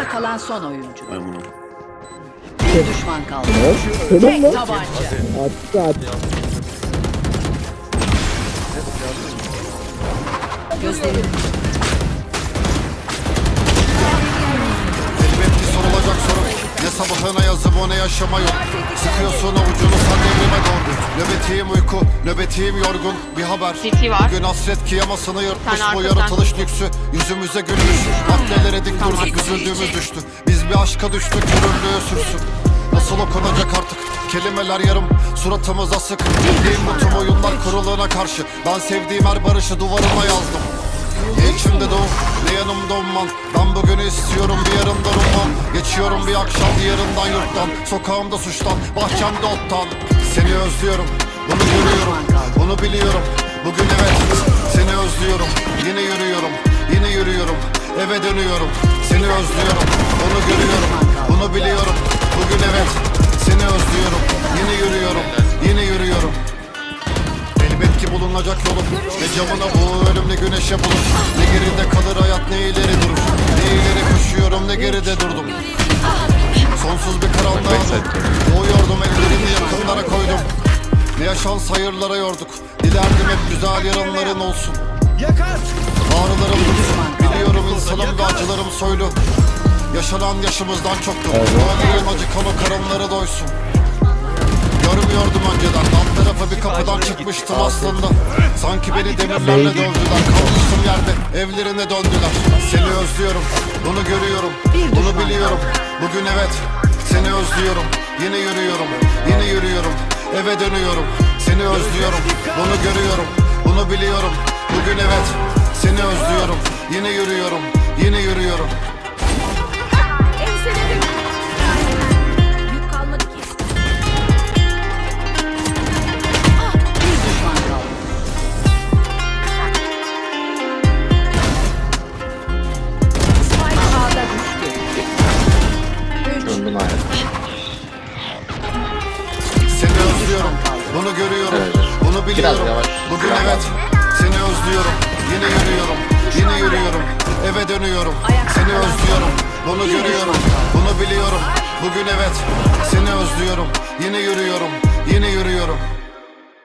Ayakta kalan son oyuncu. Ben bunu. Bir düşman kaldı. Tek lan. tabanca. Attı attı. Gözlerini sabahına yazım o ne yaşama yok. Sıkıyorsun avucunu sen devrime doğru Nöbetiyim uyku, nöbetiyim yorgun. Bir haber. CT var. Bugün hasret kiyamasını yırtmış Bu arkadan. yaratılış lüksü. Yüzümüze gülmüş. Maddelere dik durduk üzüldüğümüz düştü. Biz bir aşka düştük yürürlüğe sürsün. Nasıl okunacak artık? Kelimeler yarım suratımız asık Bildiğim bu tüm oyunlar kuruluna karşı. Ben sevdiğim her barışı duvarıma yazdım. Ne içimde doğum umman Ben bugünü istiyorum bir yarından ummam Geçiyorum bir akşam diğerinden yurttan. Sokağımda suçtan bahçemde ottan. Seni özlüyorum bunu görüyorum Bunu biliyorum. Bugün evet Seni özlüyorum. Yine yürüyorum Yine yürüyorum. Eve dönüyorum Seni özlüyorum. Bunu görüyorum Bunu biliyorum. Bugün evet Seni özlüyorum. Yine yürüyorum Yine yürüyorum. Elbet ki bulunacak yolum Ne camına bu ölüm ne güneşe bulur Ne geride kalır hayat ne geride durdum. Sonsuz bir karanlığa Doğuyordum ellerimi yakınlara koydum. Ne yaşans hayırlara yorduk. Dilerdim hep güzel yarınların olsun. Ağrılarım Biliyorum insanım ve acılarım soylu. Yaşanan yaşımızdan çoktu Ağrıların acı kanı karınları doysun önceden Alt tarafa bir kapıdan çıkmıştım aslında. Sanki beni demirlerle dövdüler Kalmıştım yerde evlerine döndüler. Seni özlüyorum bunu görüyorum Bunu biliyorum. bugün evet Seni özlüyorum yine yürüyorum Yine yürüyorum eve dönüyorum. Seni özlüyorum bunu görüyorum Bunu biliyorum. Bugün evet Seni özlüyorum yine yürüyorum Yine yürüyorum Seni özlüyorum. Bunu görüyorum. Bunu biliyorum. Bugün evet Seni özlüyorum. Yine yürüyorum. Yine yürüyorum. Eve dönüyorum. Seni özlüyorum. Bunu görüyorum. Bunu biliyorum. Bugün evet Seni özlüyorum. Yine yürüyorum. Yine yürüyorum